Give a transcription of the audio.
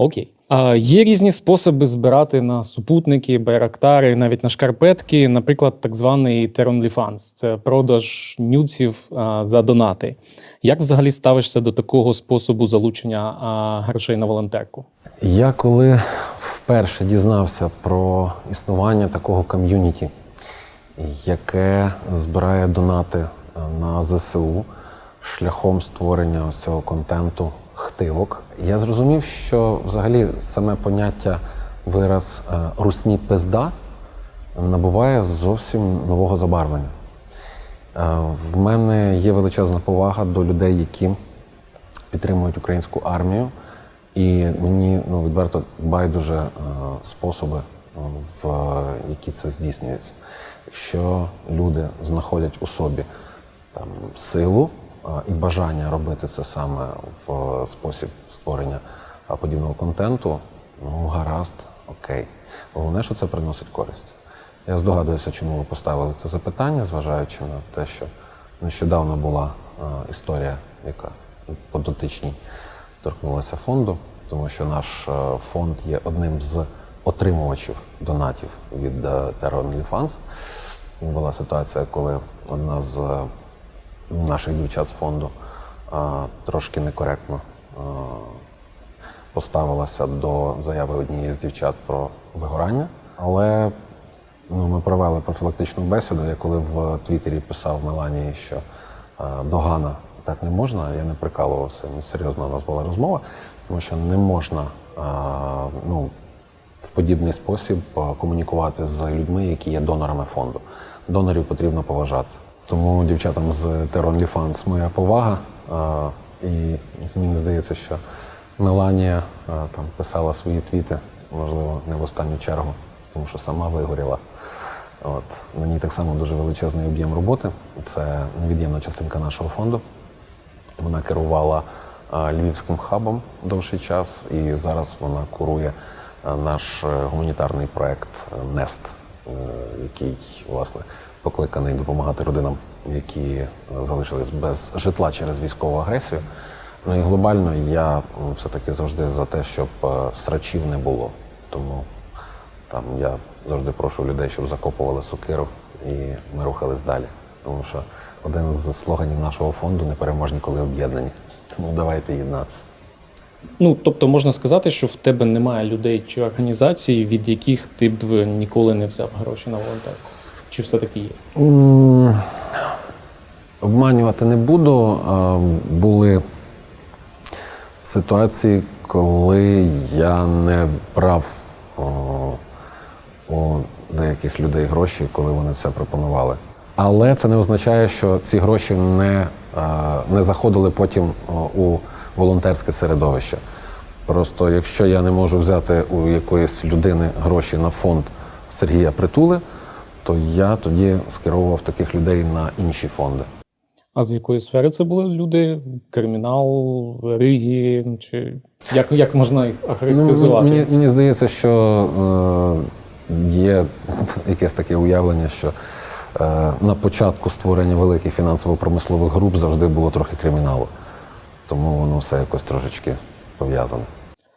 Окей. А є різні способи збирати на супутники, байрактари, навіть на шкарпетки, наприклад, так званий TerraOnlyFans. Це продаж нюців за донати. Як взагалі ставишся до такого способу залучення грошей на волонтерку? Я коли вперше дізнався про існування такого ком'юніті, яке збирає донати на ЗСУ шляхом створення цього контенту хтивок, я зрозумів, що взагалі саме поняття вираз е, русні пизда набуває зовсім нового забарвлення. Е, В мене є величезна повага до людей, які підтримують українську армію. І мені ну, відверто байдуже е, способи, в які це здійснюється. Якщо люди знаходять у собі там, силу і бажання робити це саме в спосіб створення е, подібного контенту, ну гаразд, окей. Головне, що це приносить користь. Я здогадуюся, чому ви поставили це запитання, зважаючи на те, що нещодавно була е, історія, яка по дотичній торкнулася фонду, тому що наш е, фонд є одним з отримувачів донатів від е, Terra OnlyFans. Була ситуація, коли одна з е, наших дівчат з фонду трошки некоректно поставилася до заяви однієї з дівчат про вигорання. Але ну, ми провели профілактичну бесіду. Я коли в Твіттері писав Меланії, що догана так не можна, я не прикалувався. Серйозно у нас була розмова, тому що не можна ну, в подібний спосіб комунікувати з людьми, які є донорами фонду. Донорів потрібно поважати. Тому дівчатам з Terra OnlyFans моя повага. І мені здається, що Меланія там писала свої твіти, можливо, не в останню чергу, тому що сама вигоріла. От. На ній так само дуже величезний об'єм роботи. Це невід'ємна частинка нашого фонду. Вона керувала львівським хабом довший час, і зараз вона курує наш е, гуманітарний проект НЕСТ, який власне покликаний допомагати родинам, які е, залишились без житла через військову агресію. Ну і глобально я все-таки завжди за те, щоб е, срачів не було. Тому там я завжди прошу людей, щоб закопували сокиру і ми рухались далі. Тому що один з слоганів нашого фонду непереможні, коли об'єднані. Тому давайте єднатися. Ну, тобто можна сказати, що в тебе немає людей чи організацій, від яких ти б ніколи не взяв гроші на волонтерку. Чи все-таки є? Обманювати не буду. Були ситуації, коли я не брав у деяких людей гроші, коли вони це пропонували. Але це не означає, що ці гроші не, не заходили потім у волонтерське середовище. Просто якщо я не можу взяти у якоїсь людини гроші на фонд Сергія Притули, то я тоді скеровував таких людей на інші фонди. А з якої сфери це були люди? Кримінал, Риги? Чи як, як можна їх охарактеризувати? Ну, мені, мені здається, що е, є якесь таке уявлення, що е, на початку створення великих фінансово-промислових груп завжди було трохи криміналу. Тому воно все якось трошечки пов'язане.